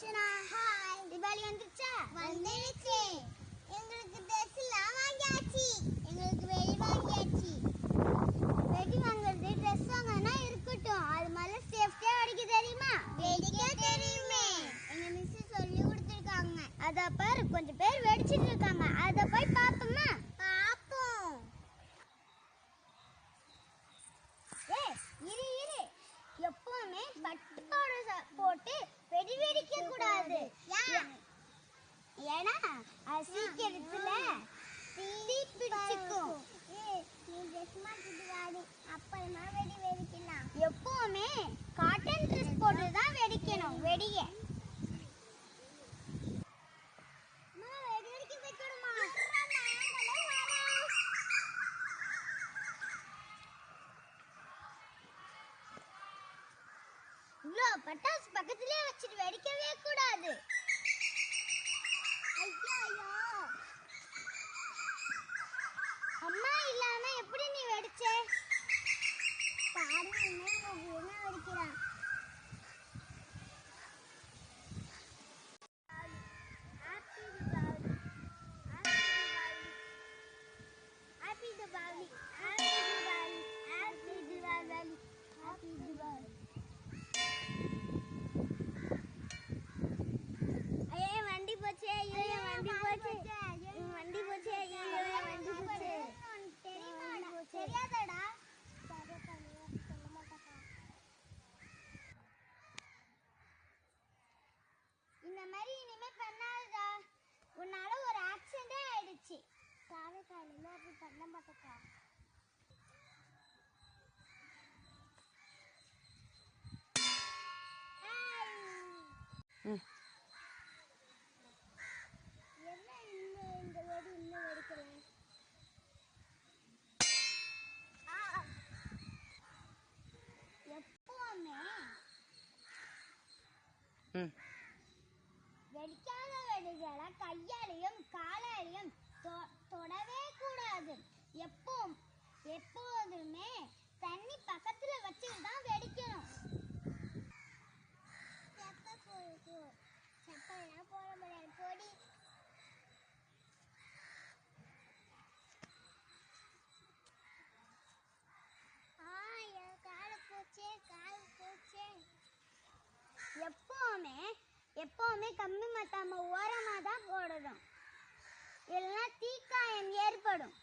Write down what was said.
Archana hi Deepavali வந்துருச்சா? வந்துருச்சு. எங்களுக்கு ட்ரெஸ் எல்லாம் வாங்கியாச்சு. எங்களுக்கு வெடி வாங்கியாச்சு. வெடி வாங்குறது ட்ரெஸ் வாங்கினா இருக்கட்டும். அது மேல சேஃப்டியா வெடிக்க தெரியுமா? வெடிக்க தெரியுமே. எங்க மிஸ் சொல்லி கொடுத்துருக்காங்க. அத பாரு கொஞ்சம் பேர் வெடிச்சிட்டு இருக்காங்க. அத போய் பாப்போமா? பாப்போம். ஏய் இரு இரு. எப்பவுமே போட்டு வெடிக்க கூடாது ஏன்னா சீக்கிரத்துல தீ பிடிச்சுக்கும் அப்புறமா வெடி வெடிக்கலாம் எப்பவுமே காட்டன் ட்ரெஸ் போட்டு தான் வெடிக்கணும் வெடிய வெடி வெடிக்க வைக்கணுமா இவ்வளோ பட்டாசு பக்கத்துலயே வச்சுட்டு வெடிக்கவே கூடாது. ஐயோ ஐயோ. அம்மா இல்லாம எப்படி நீ வெடிச்ச? பாருங்க என்ன வெடிக்கிறான்? ம். வெடிக்காத வெடிகளை கையாலையும் காலாலையும் தொடவே கூடாது. எப்போ எப்போதுமே எப்பவுமே எப்பவுமே கம்பி மத்தாம ஓரமாக தான் போடணும். இல்லைன்னா தீக்காயம் ஏற்படும்.